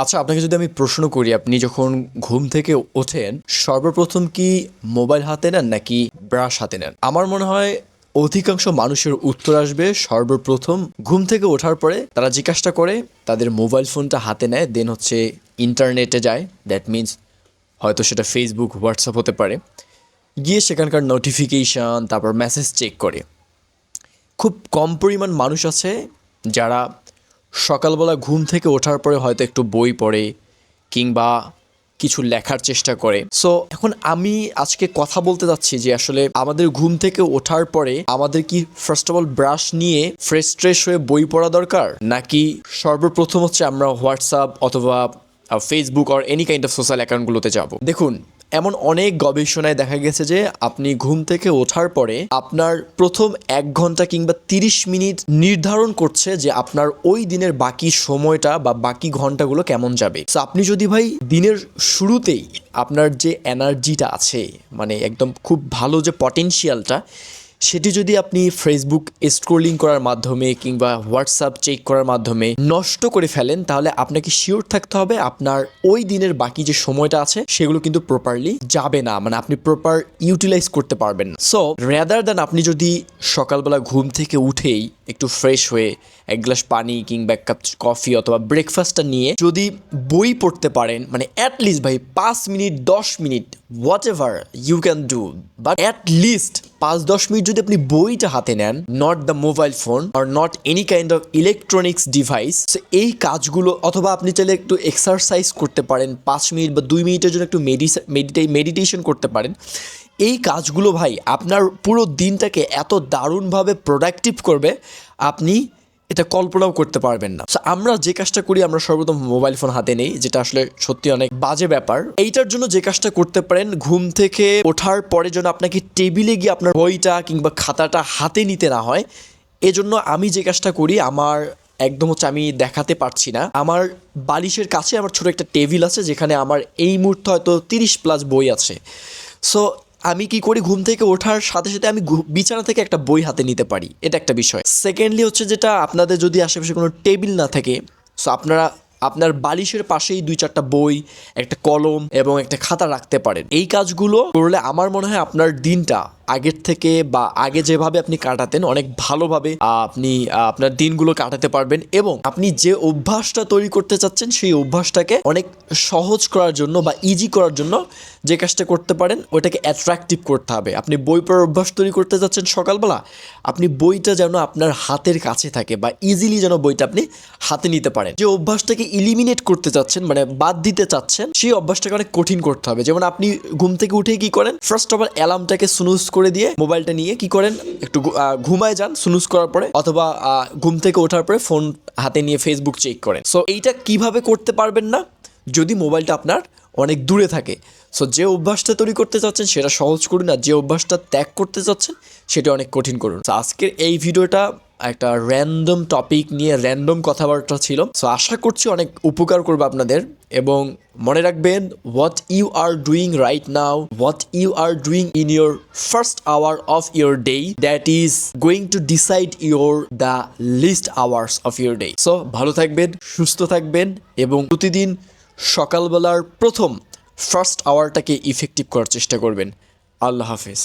আচ্ছা আপনাকে যদি আমি প্রশ্ন করি, আপনি যখন ঘুম থেকে ওঠেন, সর্বপ্রথম কি মোবাইল হাতে নেন নাকি ব্রাশ হাতে নেন? আমার মনে হয় অধিকাংশ মানুষের উত্তর আসবে, সর্বপ্রথম ঘুম থেকে ওঠার পরে তারা জিজ্ঞাসা করে, তাদের মোবাইল ফোনটা হাতে নেয়, দেন হচ্ছে ইন্টারনেটে যায়। দ্যাট মিন্স হয়তো সেটা ফেসবুক হোয়াটসঅ্যাপ হতে পারে। গিয়ে সেখানকার নোটিফিকেশান তারপর মেসেজ চেক করে। খুব কম পরিমাণ মানুষ আছে যারা সকালবেলা ঘুম থেকে ওঠার পরে হয়তো একটু বই পড়ে কিংবা কিছু লেখার চেষ্টা করে। সো এখন আমি আজকে কথা বলতে যাচ্ছি যে আসলে আমাদের ঘুম থেকে ওঠার পরে আমাদের কি ফার্স্ট অফ অল ব্রাশ নিয়ে ফ্রেশ ট্রেশ হয়ে বই পড়া দরকার? নাকি সর্বপ্রথম হচ্ছে আমরা হোয়াটসঅ্যাপ অথবা Facebook or any kind of social অ্যাকাউন্টগুলোতে যাব? দেখুন এমন অনেক গবেষণায় দেখা গেছে যে আপনি ঘুম থেকে ওঠার পরে আপনার প্রথম এক ঘণ্টা কিংবা তিরিশ মিনিট নির্ধারণ করছে যে আপনার ওই দিনের বাকি সময়টা বা বাকি ঘন্টাগুলো কেমন যাবে। তো আপনি যদি ভাই দিনের শুরুতেই আপনার যে এনার্জিটা আছে মানে একদম খুব ভালো যে পটেনশিয়ালটা সেটি যদি আপনি ফেসবুক স্ক্রোলিং করার মাধ্যমে কিংবা হোয়াটসঅ্যাপ চেক করার মাধ্যমে নষ্ট করে ফেলেন, তাহলে আপনাকে শিওর থাকতে হবে আপনার ওই দিনের বাকি যে সময়টা আছে, সেগুলো কিন্তু প্রপারলি যাবে না। মানে আপনি প্রপার ইউটিলাইজ করতে পারবেন সো রেদার দেন আপনি যদি সকালবেলা ঘুম থেকে উঠেই একটু ফ্রেশ হয়ে এক গ্লাস পানি কিংবা এক কাপ কফি অথবা ব্রেকফাস্টটা নিয়ে যদি বই পড়তে পারেন মানে অ্যাটলিস্ট ভাই পাঁচ মিনিট, দশ minute whatever you can do but at least পাঁচ দশ মিনিট যদি আপনি বইটা হাতে নেন not the mobile phone R not any kind of electronics device এই কাজগুলো অথবা আপনি চাইলে একটু এক্সারসাইজ করতে পারেন, পাঁচ মিনিট বা দুই মিনিটের জন্য একটু মেডিটে মেডিটেশন করতে পারেন। এই কাজগুলো ভাই আপনার পুরো দিনটাকে এত দারুণভাবে প্রোডাক্টিভ করবে, আপনি এটা কল্পনাও করতে পারবেন না। আমরা যে কাজটা করি, আমরা সর্বপ্রথম মোবাইল ফোন হাতে নেই, যেটা আসলে সত্যি অনেক বাজে ব্যাপার। এইটার জন্য যে কাজটা করতে পারেন, ঘুম থেকে ওঠার পরে যেন আপনাকে টেবিলে গিয়ে আপনার বইটা কিংবা খাতাটা হাতে নিতে না হয়, এজন্য আমি যে কাজটা করি, আমার একদম হচ্ছে আমি দেখাতে পারছি না। আমার বালিশের কাছে আমার ছোট একটা টেবিল আছে, যেখানে আমার এই মুহূর্তে হয়তো তিরিশ প্লাস বই আছে। সো আমি কি করি ঘুম থেকে ওঠার সাথে সাথে আমি বিছানা থেকে একটা বই হাতে নিতে পারি। এটা একটা বিষয়। সেকেন্ডলি হচ্ছে যেটা আপনাদের যদি আশেপাশে কোনো টেবিল না থাকে সো আপনারা আপনার বালিশের পাশেই দুই চারটা বই, একটা কলম এবং একটা খাতা রাখতে পারেন। এই কাজগুলো করলে আমার মনে হয় আপনার দিনটা আগের থেকে বা আগে যেভাবে আপনি কাটাতেন, অনেক ভালোভাবে আপনি আপনার দিনগুলো কাটাতে পারবেন এবং আপনি যে অভ্যাসটা তৈরি করতে চাচ্ছেন, সেই অভ্যাসটাকে অনেক সহজ করার জন্য বা ইজি করার জন্য যে কাজটা করতে পারেন, ওটাকে অ্যাট্রাকটিভ করতে হবে। আপনি বই পড়ার অভ্যাস তৈরি করতে চাচ্ছেন সকালবেলা, আপনি বইটা যেন আপনার হাতের কাছে থাকে বা ইজিলি যেন বইটা আপনি হাতে নিতে পারেন। যে অভ্যাসটাকে ইলিমিনেট করতে চাচ্ছেন মানে বাদ দিতে চাচ্ছেন, সেই অভ্যাসটাকে অনেক কঠিন করতে হবে। যেমন আপনি ঘুম থেকে উঠে কি করেন? ফার্স্ট অফ অল অ্যালার্মটাকে স্নুজ করে দিয়ে মোবাইলটা নিয়ে কি করেন? একটু ঘুমায় যান স্নুজ করার পরে, অথবা ঘুম থেকে ওঠার পরে ফোন হাতে নিয়ে ফেসবুক চেক করেন। সো এইটা কীভাবে করতে পারবেন না? যদি মোবাইলটা আপনার অনেক দূরে থাকে। সো যে অভ্যাসটা তৈরি করতে চাচ্ছেন, সেটা সহজ করুন। আর যে অভ্যাসটা ত্যাগ করতে চাচ্ছেন, সেটা অনেক কঠিন করুন। আজকের এই ভিডিওটা একটা র্যান্ডম টপিক নিয়ে র্যান্ডম কথাবার্তা ছিল। সো আশা করছি অনেক উপকার করবে আপনাদের। এবং মনে রাখবেন what you are doing right now what you are doing in your first hour of your day that is going to decide your the rest hours of your day so ভালো থাকবেন, সুস্থ থাকবেন এবং প্রতিদিন সকালবেলার প্রথম ফার্স্ট আওয়ারটাকে ইফেক্টিভ করার চেষ্টা করবেন। আল্লাহ হাফেজ।